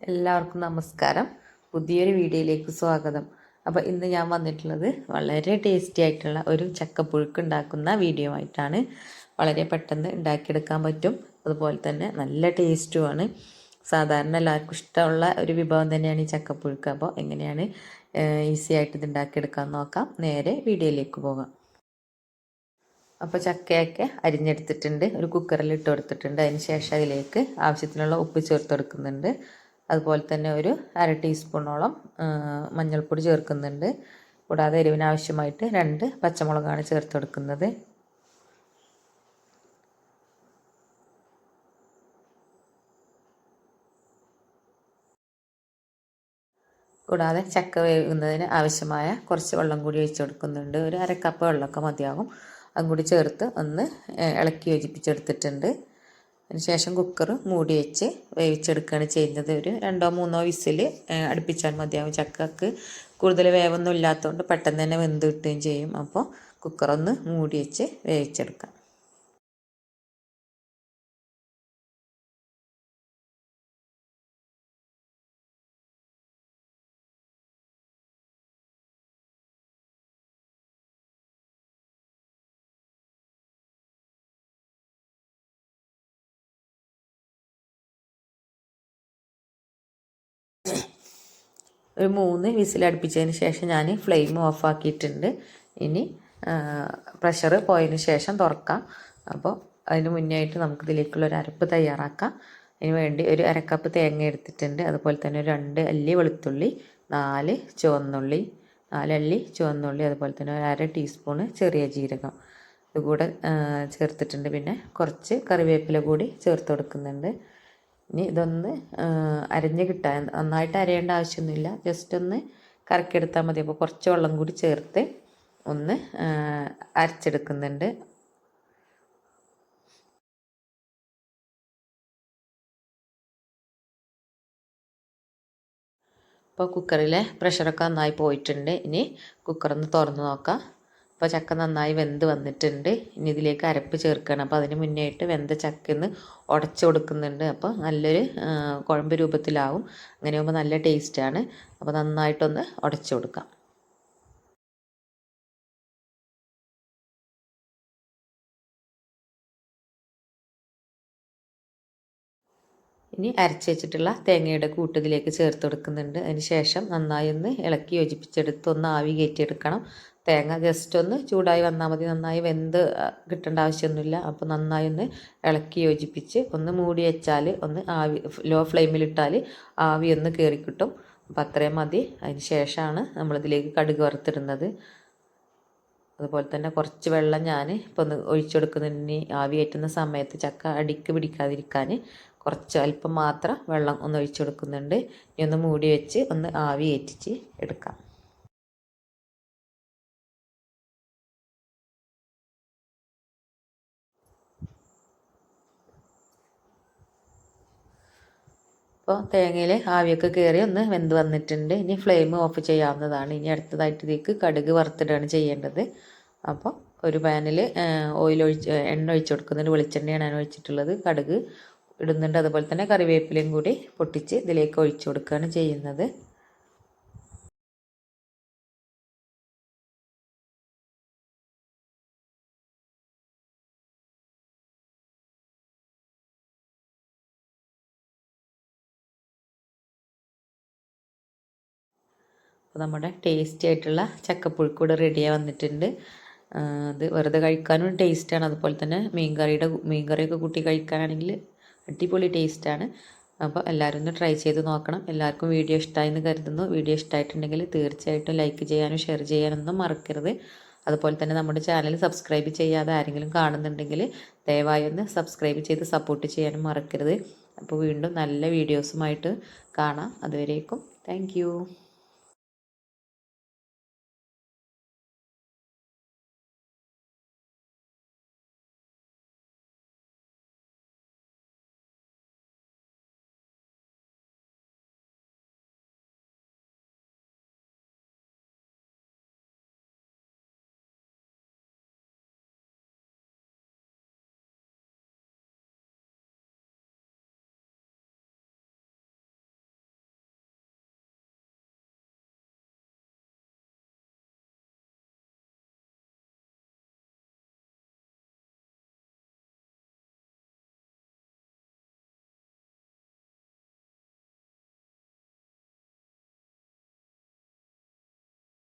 എല്ലാവർക്കും നമസ്കാരം. പുതിയൊരു വീഡിയോയിലേക്ക് സ്വാഗതം. അപ്പോൾ ഇന്ന് ഞാൻ വന്നിട്ടുള്ളത് വളരെ ടേസ്റ്റി ആയിട്ടുള്ള ഒരു ചക്കപ്പുഴുക്ക് ഉണ്ടാക്കുന്ന വീഡിയോ ആയിട്ടാണ്. വളരെ പെട്ടെന്ന് ഉണ്ടാക്കിയെടുക്കാൻ പറ്റും. അതുപോലെ തന്നെ നല്ല ടേസ്റ്റുമാണ് സാധാരണ എല്ലാവർക്കും ഇഷ്ടമുള്ള ഒരു വിഭവം തന്നെയാണ് ഈ ചക്കപ്പുഴുക്ക്. അപ്പോൾ എങ്ങനെയാണ് ഈസി ആയിട്ട് ഇത് ഉണ്ടാക്കിയെടുക്കാൻ നോക്കാം. നേരെ വീഡിയോയിലേക്ക് പോകാം. അപ്പോൾ ചക്കയൊക്കെ അരിഞ്ഞെടുത്തിട്ടുണ്ട്. ഒരു കുക്കറിൽ ഇട്ട് കൊടുത്തിട്ടുണ്ട്. അതിന് ശേഷം അതിലേക്ക് ആവശ്യത്തിനുള്ള ഉപ്പ് ചേർത്ത് കൊടുക്കുന്നുണ്ട്. അതുപോലെ തന്നെ ഒരു അര ടീസ്പൂണോളം മഞ്ഞൾപ്പൊടി ചേർക്കുന്നുണ്ട്. കൂടാതെ എരിവിനാവശ്യമായിട്ട് രണ്ട് പച്ചമുളകാണ് ചേർത്ത് കൊടുക്കുന്നത് കൂടാതെ ചക്ക വേവുന്നതിന് ആവശ്യമായ കുറച്ച് വെള്ളം കൂടി ഒഴിച്ചു കൊടുക്കുന്നുണ്ട് ഒരു അര കപ്പ് വെള്ളമൊക്കെ മതിയാകും. അതും കൂടി ചേർത്ത് ഒന്ന് ഇളക്കി യോജിപ്പിച്ചെടുത്തിട്ടുണ്ട്. അതിനുശേഷം കുക്കർ മൂടി വെച്ച് വേവിച്ചെടുക്കുകയാണ് ചെയ്യുന്നത്. ഒരു രണ്ടോ മൂന്നോ വിസിൽ അടുപ്പിച്ചാൽ മതിയാവും. ചക്കക്ക് കൂടുതൽ വേവൊന്നും ഇല്ലാത്തതുകൊണ്ട് പെട്ടെന്ന് തന്നെ വെന്ത് കിട്ടുകയും ചെയ്യും. അപ്പോൾ കുക്കറൊന്ന് മൂടി വെച്ച് വേവിച്ചെടുക്കാം. ഒരു മൂന്ന് വിസിൽ വിസിലടുപ്പിച്ചതിന് ശേഷം ഞാൻ ഫ്ലെയിം ഓഫ് ആക്കിയിട്ടുണ്ട്. ഇനി പ്രഷർ പോയതിന് ശേഷം തുറക്കാം. അപ്പോൾ അതിന് മുന്നേ ആയിട്ട് നമുക്കിതിലേക്കുള്ള ഒരു അരപ്പ് തയ്യാറാക്കാം. അതിന് വേണ്ടി ഒരു അരക്കപ്പ് തേങ്ങ എടുത്തിട്ടുണ്ട്. അതുപോലെ തന്നെ ഒരു രണ്ട് അല്ലി വെളുത്തുള്ളി നാല് ചുവന്നുള്ളി നാലല്ലി ചുവന്നുള്ളി അതുപോലെ തന്നെ ഒരു അര ടീസ്പൂണ് ചെറിയ ജീരകം. ഇതുകൂടെ ചേർത്തിട്ടുണ്ട്. പിന്നെ കുറച്ച് കറിവേപ്പില കൂടി ചേർത്ത് കൊടുക്കുന്നുണ്ട്. ഇനി ഇതൊന്ന് അരഞ്ഞ് കിട്ടാൻ നന്നായിട്ട് അരയേണ്ട ആവശ്യമൊന്നുമില്ല. ജസ്റ്റ് ഒന്ന് കറക്കിയെടുത്താൽ മതി. അപ്പോൾ കുറച്ച് വെള്ളം കൂടി ചേർത്ത് ഒന്ന് അരച്ചെടുക്കുന്നുണ്ട്. ഇപ്പോൾ കുക്കറിലെ പ്രഷറൊക്കെ നന്നായി പോയിട്ടുണ്ട്. ഇനി കുക്കറൊന്ന് തുറന്ന് നോക്കാം. അപ്പോൾ ചക്ക നന്നായി വെന്ത് വന്നിട്ടുണ്ട്. ഇനി ഇതിലേക്ക് അരപ്പ് ചേർക്കണം. അപ്പോൾ അതിന് മുന്നേ ആയിട്ട് വെന്ത ചക്കന്ന് ഉടച്ചു കൊടുക്കുന്നുണ്ട്. അപ്പോൾ നല്ലൊരു കുഴമ്പ് രൂപത്തിലാവും. അങ്ങനെ ആകുമ്പോൾ നല്ല ടേസ്റ്റാണ്. അപ്പോൾ നന്നായിട്ടൊന്ന് ഉടച്ചു കൊടുക്കാം. ഇനി അരച്ച് വെച്ചിട്ടുള്ള തേങ്ങയുടെ കൂട്ടത്തിലേക്ക് ചേർത്ത് കൊടുക്കുന്നുണ്ട്. അതിന് ശേഷം നന്നായി ഒന്ന് ഇളക്കി യോജിപ്പിച്ചെടുത്ത് ഒന്ന് ആവി കയറ്റിയെടുക്കണം. തേങ്ങ ജസ്റ്റ് ഒന്ന് ചൂടായി വന്നാൽ മതി. നന്നായി വെന്ത് കിട്ടേണ്ട ആവശ്യമൊന്നുമില്ല. അപ്പോൾ നന്നായി ഒന്ന് ഇളക്കി യോജിപ്പിച്ച് ഒന്ന് മൂടി വെച്ചാൽ ഒന്ന് ആവി ലോ ഫ്ലെയിമിലിട്ടാൽ ആവി ഒന്ന് കയറി കിട്ടും. അപ്പോൾ അത്രയും മതി. അതിന് ശേഷമാണ് നമ്മളിതിലേക്ക് കടുക് വറുത്തിടുന്നത്. അതുപോലെ തന്നെ കുറച്ച് വെള്ളം ഞാൻ ഇപ്പോൾ ഒന്ന് ഒഴിച്ചു കൊടുക്കുന്നതിന് ആവി കയറ്റുന്ന സമയത്ത് ചക്ക അടിക്ക് പിടിക്കാതിരിക്കാൻ കുറച്ച് അല്പം മാത്രം വെള്ളം ഒന്ന് ഒഴിച്ചു കൊടുക്കുന്നുണ്ട്. ഇനി ഒന്ന് മൂടി വെച്ച് ഒന്ന് ആവി ഏറ്റിച്ച് എടുക്കാം. അപ്പോൾ തേങ്ങയിൽ ആവിയൊക്കെ കയറി ഒന്ന് വെന്ത് വന്നിട്ടുണ്ട്. ഇനി ഫ്ലെയിം ഓഫ് ചെയ്യാവുന്നതാണ്. ഇനി അടുത്തതായിട്ട് ഇതിലേക്ക് കടുക് വറുത്തിടുകയാണ് ചെയ്യേണ്ടത്. അപ്പോൾ ഒരു പാനിൽ ഓയിൽ ഒഴിച്ച് എണ്ണ ഒഴിച്ച് കൊടുക്കുന്നുണ്ട് വെളിച്ചെണ്ണയാണ് ഞാൻ ഒഴിച്ചിട്ടുള്ളത്. കടുക് ഇടുന്നുണ്ട്. അതുപോലെ തന്നെ കറിവേപ്പിലയും കൂടി പൊട്ടിച്ച് ഇതിലേക്ക് ഒഴിച്ചു കൊടുക്കുകയാണ് ചെയ്യുന്നത്. അപ്പോൾ നമ്മുടെ ടേസ്റ്റി ആയിട്ടുള്ള ചക്കപ്പുഴുക്ക് ഇവിടെ റെഡിയായി വന്നിട്ടുണ്ട്. അത് വെറുതെ കഴിക്കാനും ടേസ്റ്റാണ് അതുപോലെ തന്നെ മീൻകറിയുടെ മീൻകറിയൊക്കെ കൂട്ടി കഴിക്കാനാണെങ്കിൽ അടിപൊളി ടേസ്റ്റാണ് അപ്പോൾ എല്ലാവരും ഒന്ന് ട്രൈ ചെയ്ത് നോക്കണം. എല്ലാവർക്കും വീഡിയോ ഇഷ്ടമായെന്ന് കരുതുന്നു. വീഡിയോ ഇഷ്ടമായിട്ടുണ്ടെങ്കിൽ തീർച്ചയായിട്ടും ലൈക്ക് ചെയ്യാനും ഷെയർ ചെയ്യാനൊന്നും മറക്കരുത്. അതുപോലെ തന്നെ നമ്മുടെ ചാനൽ സബ്സ്ക്രൈബ് ചെയ്യാതെ ആരെങ്കിലും കാണുന്നുണ്ടെങ്കിൽ ദയവായി ഒന്ന് സബ്സ്ക്രൈബ് ചെയ്ത് സപ്പോർട്ട് ചെയ്യാനും മറക്കരുത്. അപ്പോൾ വീണ്ടും നല്ല വീഡിയോസുമായിട്ട് കാണാം. അതുവരേക്കും താങ്ക്